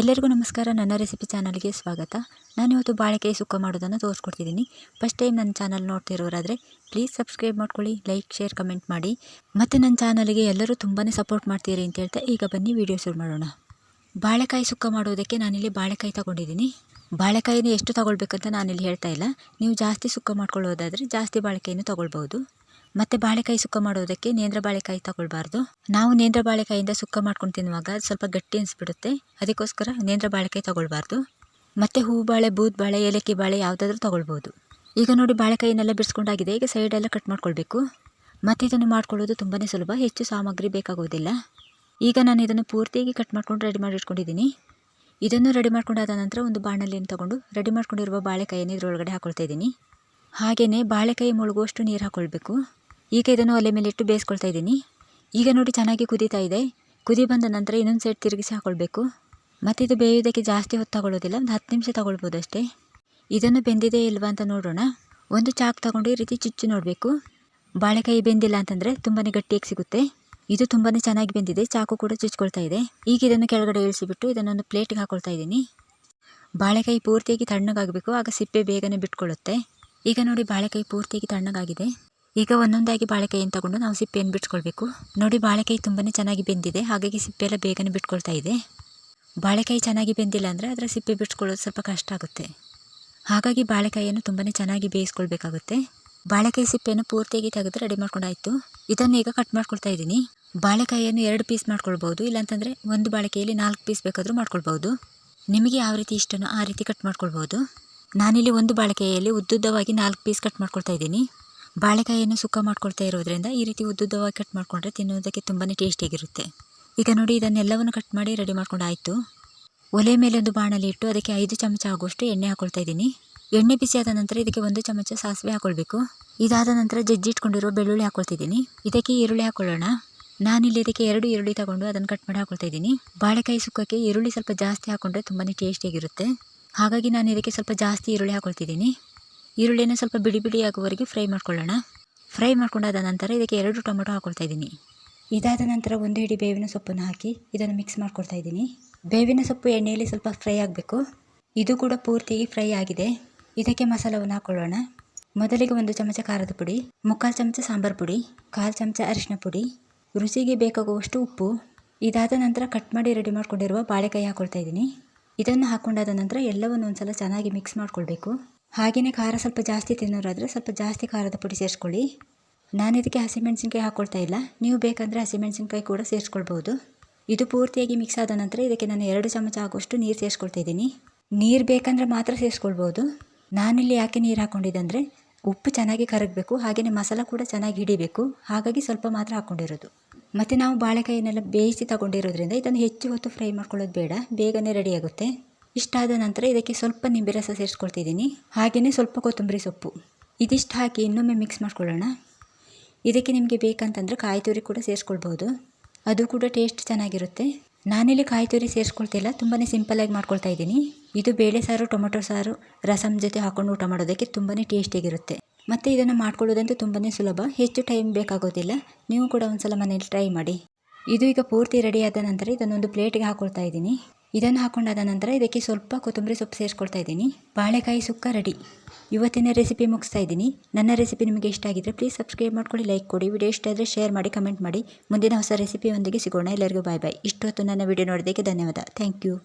ಎಲ್ಲರಿಗೂ ನಮಸ್ಕಾರ. ನನ್ನ ರೆಸಿಪಿ ಚಾನಲ್ಗೆ ಸ್ವಾಗತ. ನಾನು ಇವತ್ತು ಬಾಳೆಕಾಯಿ ಸುಕ್ಕ ಮಾಡೋದನ್ನು ತೋರಿಸ್ಕೊಡ್ತಿದ್ದೀನಿ. ಫಸ್ಟ್ ಟೈಮ್ ನನ್ನ ಚಾನಲ್ ನೋಡ್ತಿರೋರಾದರೆ ಪ್ಲೀಸ್ ಸಬ್ಸ್ಕ್ರೈಬ್ ಮಾಡ್ಕೊಳ್ಳಿ ಲೈಕ್ ಶೇರ್ ಕಮೆಂಟ್ ಮಾಡಿ. ಮತ್ತು ನನ್ನ ಚಾನಲ್ಗೆ ಎಲ್ಲರೂ ತುಂಬಾ ಸಪೋರ್ಟ್ ಮಾಡ್ತೀರಿ ಅಂತ ಹೇಳ್ತಾ ಈಗ ಬನ್ನಿ ವಿಡಿಯೋ ಶುರು ಮಾಡೋಣ. ಬಾಳೆಕಾಯಿ ಸುಕ್ಕ ಮಾಡೋದಕ್ಕೆ ನಾನಿಲ್ಲಿ ಬಾಳೆಕಾಯಿ ತಗೊಂಡಿದ್ದೀನಿ. ಬಾಳೆಕಾಯಿನ ಎಷ್ಟು ತಗೊಳ್ಬೇಕಂತ ನಾನಿಲ್ಲಿ ಹೇಳ್ತಾ ಇಲ್ಲ. ನೀವು ಜಾಸ್ತಿ ಸುಕ್ಕ ಮಾಡ್ಕೊಳ್ಳೋದಾದರೆ ಜಾಸ್ತಿ ಬಾಳೆಕಾಯಿನೂ ತಗೊಳ್ಬೋದು ಮತ್ತು ಬಾಳೆಕಾಯಿ ಸುಕ್ಕ ಮಾಡೋದಕ್ಕೆ ನೇಂದ್ರ ಬಾಳೆಕಾಯಿ ತಗೊಳ್ಬಾರ್ದು. ನಾವು ನೇಂದ್ರ ಬಾಳೆಕಾಯಿಂದ ಸುಕ್ಕ ಮಾಡ್ಕೊಂಡು ತಿನ್ನುವಾಗ ಸ್ವಲ್ಪ ಗಟ್ಟಿ ಅನಿಸ್ಬಿಡುತ್ತೆ. ಅದಕ್ಕೋಸ್ಕರ ನೇಂದ್ರ ಬಾಳೆಕಾಯಿ ತಗೊಳ್ಬಾರ್ದು. ಮತ್ತೆ ಹೂ ಬಾಳೆ ಬೂದ್ ಬಾಳೆ ಏಲಕ್ಕಿ ಬಾಳೆ ಯಾವುದಾದ್ರೂ ತಗೊಳ್ಬೋದು. ಈಗ ನೋಡಿ ಬಾಳೆಕಾಯಿನೆಲ್ಲ ಬಿಡಿಸ್ಕೊಂಡಾಗಿದೆ. ಈಗ ಸೈಡೆಲ್ಲ ಕಟ್ ಮಾಡ್ಕೊಳ್ಬೇಕು. ಮತ್ತು ಇದನ್ನು ಮಾಡ್ಕೊಳ್ಳೋದು ತುಂಬಾ ಸುಲಭ. ಹೆಚ್ಚು ಸಾಮಗ್ರಿ ಬೇಕಾಗೋದಿಲ್ಲ. ಈಗ ನಾನು ಇದನ್ನು ಪೂರ್ತಿಯಾಗಿ ಕಟ್ ಮಾಡ್ಕೊಂಡು ರೆಡಿ ಮಾಡಿ ಇಟ್ಕೊಂಡಿದ್ದೀನಿ. ಇದನ್ನು ರೆಡಿ ಮಾಡ್ಕೊಂಡಾದ ನಂತರ ಒಂದು ಬಾಣಲಿಯನ್ನು ತಗೊಂಡು ರೆಡಿ ಮಾಡ್ಕೊಂಡಿರುವ ಬಾಳೆಕಾಯಿಯನ್ನು ಇದರೊಳಗಡೆ ಹಾಕೊಳ್ತಾ ಇದ್ದೀನಿ. ಹಾಗೆಯೇ ಬಾಳೆಕಾಯಿ ಮುಳುಗುವಷ್ಟು ನೀರು ಹಾಕ್ಕೊಳ್ಬೇಕು ಈಗ ಇದನ್ನು ಒಲೆ ಮೇಲೆ ಇಟ್ಟು ಬೇಯಿಸ್ಕೊಳ್ತಾ ಇದ್ದೀನಿ. ಈಗ ನೋಡಿ ಚೆನ್ನಾಗಿ ಕುದೀತಾ ಇದೆ. ಕುದಿ ಬಂದ ನಂತರ ಇನ್ನೊಂದು ಸೈಡ್ ತಿರುಗಿಸಿ ಹಾಕ್ಕೊಳ್ಬೇಕು ಮತ್ತು ಇದು ಬೇಯೋದಕ್ಕೆ ಜಾಸ್ತಿ ಹೊತ್ತು ತಗೊಳ್ಳೋದಿಲ್ಲ. ಒಂದು ಹತ್ತು ನಿಮಿಷ ತಗೊಳ್ಬೋದು ಅಷ್ಟೇ. ಇದನ್ನು ಬೆಂದಿದೆ ಇಲ್ವಾ ಅಂತ ನೋಡೋಣ. ಒಂದು ಚಾಕು ತಗೊಂಡು ಈ ರೀತಿ ಚುಚ್ಚು ನೋಡಬೇಕು. ಬಾಳೆಕಾಯಿ ಬೆಂದಿಲ್ಲ ಅಂತಂದರೆ ತುಂಬಾ ಗಟ್ಟಿಯಾಗಿ ಸಿಗುತ್ತೆ. ಇದು ತುಂಬಾ ಚೆನ್ನಾಗಿ ಬೆಂದಿದೆ. ಚಾಕು ಕೂಡ ಚುಚ್ಕೊಳ್ತಾ ಇದೆ. ಈಗ ಇದನ್ನು ಕೆಳಗಡೆ ಇಳಿಸಿಬಿಟ್ಟು ಇದನ್ನೊಂದು ಪ್ಲೇಟಿಗೆ ಹಾಕೊಳ್ತಾ ಇದ್ದೀನಿ. ಬಾಳೆಕಾಯಿ ಪೂರ್ತಿಯಾಗಿ ತಣ್ಣಗಾಗಬೇಕು. ಆಗ ಸಿಪ್ಪೆ ಬೇಗನೆ ಬಿಟ್ಕೊಳ್ಳುತ್ತೆ. ಈಗ ನೋಡಿ ಬಾಳೆಕಾಯಿ ಪೂರ್ತಿಯಾಗಿ ತಣ್ಣಗಾಗಿದೆ. ಈಗ ಒಂದೊಂದಾಗಿ ಬಾಳೆಕಾಯಿಯನ್ನು ತಗೊಂಡು ನಾವು ಸಿಪ್ಪೆಯನ್ನು ಬಿಟ್ಕೊಳ್ಬೇಕು. ನೋಡಿ, ಬಾಳೆಕಾಯಿ ತುಂಬಾ ಚೆನ್ನಾಗಿ ಬೆಂದಿದೆ. ಹಾಗಾಗಿ ಸಿಪ್ಪೆ ಎಲ್ಲ ಬೇಗನೆ ಬಿಟ್ಕೊಳ್ತಾ ಇದೆ. ಬಾಳೆಕಾಯಿ ಚೆನ್ನಾಗಿ ಬೆಂದಿಲ್ಲ ಅಂದರೆ ಅದರ ಸಿಪ್ಪೆ ಬಿಟ್ಕೊಳ್ಳೋದು ಸ್ವಲ್ಪ ಕಷ್ಟ ಆಗುತ್ತೆ. ಹಾಗಾಗಿ ಬಾಳೆಕಾಯಿಯನ್ನು ತುಂಬಾ ಚೆನ್ನಾಗಿ ಬೇಯಿಸ್ಕೊಳ್ಬೇಕಾಗುತ್ತೆ. ಬಾಳೆಕಾಯಿ ಸಿಪ್ಪೆಯನ್ನು ಪೂರ್ತಿಯಾಗಿ ತೆಗೆದು ರೆಡಿ ಮಾಡ್ಕೊಂಡಾಯಿತು. ಇದನ್ನು ಈಗ ಕಟ್ ಮಾಡ್ಕೊಳ್ತಾ ಇದ್ದೀನಿ. ಬಾಳೆಕಾಯಿಯನ್ನು ಎರಡು ಪೀಸ್ ಮಾಡ್ಕೊಳ್ಬೋದು ಇಲ್ಲಾಂತಂದರೆ ಒಂದು ಬಾಳೆಕಾಯಲ್ಲಿ ನಾಲ್ಕು ಪೀಸ್ ಬೇಕಾದರೂ ಮಾಡ್ಕೊಳ್ಬೋದು ನಿಮಗೆ ಯಾವ ರೀತಿ ಇಷ್ಟನೋ ಆ ರೀತಿ ಕಟ್ ಮಾಡ್ಕೊಳ್ಬೋದು ನಾನಿಲ್ಲಿ ಒಂದು ಬಾಳೆಕಾಯಿಯಲ್ಲಿ ಉದ್ದುದ್ದವಾಗಿ ನಾಲ್ಕು ಪೀಸ್ ಕಟ್ ಮಾಡ್ಕೊಳ್ತಾ ಇದ್ದೀನಿ. ಬಾಳೆಕಾಯಿಯನ್ನು ಸುಕ್ಕ ಮಾಡ್ಕೊಳ್ತಾ ಇರೋದ್ರಿಂದ ಈ ರೀತಿ ಉದ್ದುದ್ದವಾಗಿ ಕಟ್ ಮಾಡಿಕೊಂಡ್ರೆ ತಿನ್ನೋದಕ್ಕೆ ತುಂಬಾ ಟೇಸ್ಟಿಯಾಗಿರುತ್ತೆ ಈಗ ನೋಡಿ ಇದನ್ನೆಲ್ಲವನ್ನು ಕಟ್ ಮಾಡಿ ರೆಡಿ ಮಾಡ್ಕೊಂಡು ಆಯಿತು ಒಲೆ ಮೇಲೆ ಒಂದು ಬಾಣಲಿ ಇಟ್ಟು ಅದಕ್ಕೆ ಐದು ಚಮಚ ಆಗುವಷ್ಟು ಎಣ್ಣೆ ಹಾಕೊಳ್ತಾ ಇದ್ದೀನಿ. ಎಣ್ಣೆ ಬಿಸಿಯಾದ ನಂತರ ಇದಕ್ಕೆ ಒಂದು ಚಮಚ ಸಾಸಿವೆ ಹಾಕೊಳ್ಬೇಕು. ಇದಾದ ನಂತರ ಜಜ್ಜಿಟ್ಕೊಂಡಿರೋ ಬೆಳ್ಳುಳ್ಳಿ ಹಾಕೊಳ್ತಿದ್ದೀನಿ. ಇದಕ್ಕೆ ಈರುಳ್ಳಿ ಹಾಕೊಳ್ಳೋಣ. ನಾನಿಲ್ಲಿ ಇದಕ್ಕೆ ಎರಡು ಈರುಳ್ಳಿ ತಗೊಂಡು ಅದನ್ನು ಕಟ್ ಮಾಡಿ ಹಾಕೊಳ್ತಾ ಇದ್ದೀನಿ. ಬಾಳೆಕಾಯಿ ಸುಕ್ಕಕ್ಕೆ ಈರುಳ್ಳಿ ಸ್ವಲ್ಪ ಜಾಸ್ತಿ ಹಾಕೊಂಡ್ರೆ ತುಂಬಾ ಟೇಸ್ಟಿಯಾಗಿರುತ್ತೆ ಹಾಗಾಗಿ ನಾನು ಇದಕ್ಕೆ ಸ್ವಲ್ಪ ಜಾಸ್ತಿ ಈರುಳ್ಳಿ ಹಾಕೊಳ್ತಿದ್ದೀನಿ. ಈರುಳ್ಳಿನ ಸ್ವಲ್ಪ ಬಿಡಿ ಬಿಡಿ ಆಗುವವರೆಗೆ ಫ್ರೈ ಮಾಡ್ಕೊಳ್ಳೋಣ. ಫ್ರೈ ಮಾಡ್ಕೊಂಡಾದ ನಂತರ ಇದಕ್ಕೆ ಎರಡು ಟೊಮೆಟೊ ಹಾಕ್ಕೊಳ್ತಾ ಇದ್ದೀನಿ. ಇದಾದ ನಂತರ ಒಂದು ಹಿಡಿ ಬೇವಿನ ಸೊಪ್ಪನ್ನು ಹಾಕಿ ಇದನ್ನು ಮಿಕ್ಸ್ ಮಾಡ್ಕೊಳ್ತಾ ಇದ್ದೀನಿ. ಬೇವಿನ ಸೊಪ್ಪು ಎಣ್ಣೆಯಲ್ಲಿ ಸ್ವಲ್ಪ ಫ್ರೈ ಆಗಬೇಕು. ಇದು ಕೂಡ ಪೂರ್ತಿಯಾಗಿ ಫ್ರೈ ಆಗಿದೆ. ಇದಕ್ಕೆ ಮಸಾಲವನ್ನು ಹಾಕೊಳ್ಳೋಣ. ಮೊದಲಿಗೆ ಒಂದು ಚಮಚ ಖಾರದ ಪುಡಿ, ಮುಕ್ಕಾಲು ಚಮಚ ಸಾಂಬಾರು ಪುಡಿ, ಕಾಲು ಚಮಚ ಅರಿಶಿನ ಪುಡಿ, ರುಚಿಗೆ ಬೇಕಾಗುವಷ್ಟು ಉಪ್ಪು. ಇದಾದ ನಂತರ ಕಟ್ ಮಾಡಿ ರೆಡಿ ಮಾಡಿಕೊಂಡಿರುವ ಬಾಳೆಕಾಯಿ ಹಾಕ್ಕೊಳ್ತಾ ಇದ್ದೀನಿ. ಇದನ್ನು ಹಾಕ್ಕೊಂಡಾದ ನಂತರ ಎಲ್ಲವನ್ನು ಒಂದ್ಸಲ ಚೆನ್ನಾಗಿ ಮಿಕ್ಸ್ ಮಾಡ್ಕೊಳ್ಬೇಕು. ಹಾಗೆಯೇ ಖಾರ ಸ್ವಲ್ಪ ಜಾಸ್ತಿ ತಿನ್ನೋರಾದರೆ ಸ್ವಲ್ಪ ಜಾಸ್ತಿ ಖಾರದ ಪುಡಿ ಸೇರಿಸ್ಕೊಳ್ಳಿ. ನಾನು ಇದಕ್ಕೆ ಹಸಿಮೆಣಸಿನ್ಕಾಯಿ ಹಾಕ್ಕೊಳ್ತಾ ಇಲ್ಲ. ನೀವು ಬೇಕಂದರೆ ಹಸಿಮೆಣಸಿನ್ಕಾಯಿ ಕೂಡ ಸೇರಿಸ್ಕೊಳ್ಬೋದು. ಇದು ಪೂರ್ತಿಯಾಗಿ ಮಿಕ್ಸ್ ಆದ ನಂತರ ಇದಕ್ಕೆ ನಾನು ಎರಡು ಚಮಚ ಆಗುವಷ್ಟು ನೀರು ಸೇರಿಸ್ಕೊಳ್ತಾ ಇದ್ದೀನಿ. ನೀರು ಬೇಕಂದರೆ ಮಾತ್ರ ಸೇರಿಸ್ಕೊಳ್ಬೋದು. ನಾನಿಲ್ಲಿ ಯಾಕೆ ನೀರು ಹಾಕ್ಕೊಂಡಿದ್ದೆ ಅಂದರೆ ಉಪ್ಪು ಚೆನ್ನಾಗಿ ಕರಗಬೇಕು ಹಾಗೆಯೇ ಮಸಾಲ ಕೂಡ ಚೆನ್ನಾಗಿ ಹಿಡಿಬೇಕು. ಹಾಗಾಗಿ ಸ್ವಲ್ಪ ಮಾತ್ರ ಹಾಕ್ಕೊಂಡಿರೋದು ಮತ್ತು ನಾವು ಬಾಳೆಕಾಯಿನೆಲ್ಲ ಬೇಯಿಸಿ ತಗೊಂಡಿರೋದ್ರಿಂದ ಇದನ್ನು ಹೆಚ್ಚು ಹೊತ್ತು ಫ್ರೈ ಮಾಡ್ಕೊಳ್ಳೋದು ಬೇಡ, ಬೇಗನೆ ರೆಡಿಯಾಗುತ್ತೆ ಇಷ್ಟಾದ ನಂತರ ಇದಕ್ಕೆ ಸ್ವಲ್ಪ ನಿಂಬೆ ರಸ ಸೇರಿಸ್ಕೊಳ್ತಿದ್ದೀನಿ. ಹಾಗೆಯೇ ಸ್ವಲ್ಪ ಕೊತ್ತಂಬರಿ ಸೊಪ್ಪು. ಇದಿಷ್ಟು ಹಾಕಿ ಇನ್ನೊಮ್ಮೆ ಮಿಕ್ಸ್ ಮಾಡ್ಕೊಳ್ಳೋಣ. ಇದಕ್ಕೆ ನಿಮಗೆ ಬೇಕಂತಂದರೆ ಕಾಯಿ ತುರಿ ಕೂಡ ಸೇರಿಸ್ಕೊಳ್ಬೋದು. ಅದು ಕೂಡ ಟೇಸ್ಟ್ ಚೆನ್ನಾಗಿರುತ್ತೆ. ನಾನಿಲ್ಲಿ ಕಾಯಿ ತುರಿ ಸೇರಿಸ್ಕೊಳ್ತಿಲ್ಲ ತುಂಬಾ ಸಿಂಪಲಾಗಿ ಮಾಡ್ಕೊಳ್ತಾ ಇದ್ದೀನಿ. ಇದು ಬೇಳೆ ಸಾರು, ಟೊಮೊಟೊ ಸಾರು, ರಸಮ್ ಜೊತೆ ಹಾಕೊಂಡು ಊಟ ಮಾಡೋದಕ್ಕೆ ತುಂಬಾ ಟೇಸ್ಟಿಯಾಗಿರುತ್ತೆ ಮತ್ತು ಇದನ್ನು ಮಾಡ್ಕೊಳ್ಳೋದಂತೂ ತುಂಬಾ ಸುಲಭ. ಹೆಚ್ಚು ಟೈಮ್ ಬೇಕಾಗೋದಿಲ್ಲ. ನೀವು ಕೂಡ ಒಂದು ಸಲ ಮನೇಲಿ ಟ್ರೈ ಮಾಡಿ. ಇದು ಈಗ ಪೂರ್ತಿ ರೆಡಿಯಾದ ನಂತರ ಇದನ್ನೊಂದು ಪ್ಲೇಟಿಗೆ ಹಾಕೊಳ್ತಾ ಇದ್ದೀನಿ. ಇದನ್ನು ಹಾಕೊಂಡಾದ ನಂತರ ಇದಕ್ಕೆ ಸ್ವಲ್ಪ ಕೊತ್ತಂಬರಿ ಸೊಪ್ಪು ಸೇರಿಸ್ಕೊಳ್ತಾ ಇದ್ದೀನಿ. ಬಾಳೆಕಾಯಿ ಸುಕ್ಕ ರೆಡಿ. ಇವತ್ತಿನ ರೆಸಿಪಿ ಮುಗಿಸ್ತಾ ಇದ್ದೀನಿ. ನನ್ನ ರೆಸಿಪಿ ನಿಮಗೆ ಇಷ್ಟ ಆಗಿದ್ದರೆ ಪ್ಲೀಸ್ ಸಬ್ಸ್ಕ್ರೈಬ್ ಮಾಡ್ಕೊಳ್ಳಿ, ಲೈಕ್ ಕೊಡಿ. ವಿಡಿಯೋ ಇಷ್ಟ ಆದರೆ ಶೇರ್ ಮಾಡಿ, ಕಮೆಂಟ್ ಮಾಡಿ. ಮುಂದಿನ ಹೊಸ ರೆಸಿಪಿಯೊಂದಿಗೆ ಸಿಗೋಣ. ಎಲ್ಲರಿಗೂ ಬಾಯ್ ಬಾಯ್. ಇಷ್ಟೊತ್ತು ನನ್ನ ವಿಡಿಯೋ ನೋಡೋದಕ್ಕೆ ಧನ್ಯವಾದ. Thank you.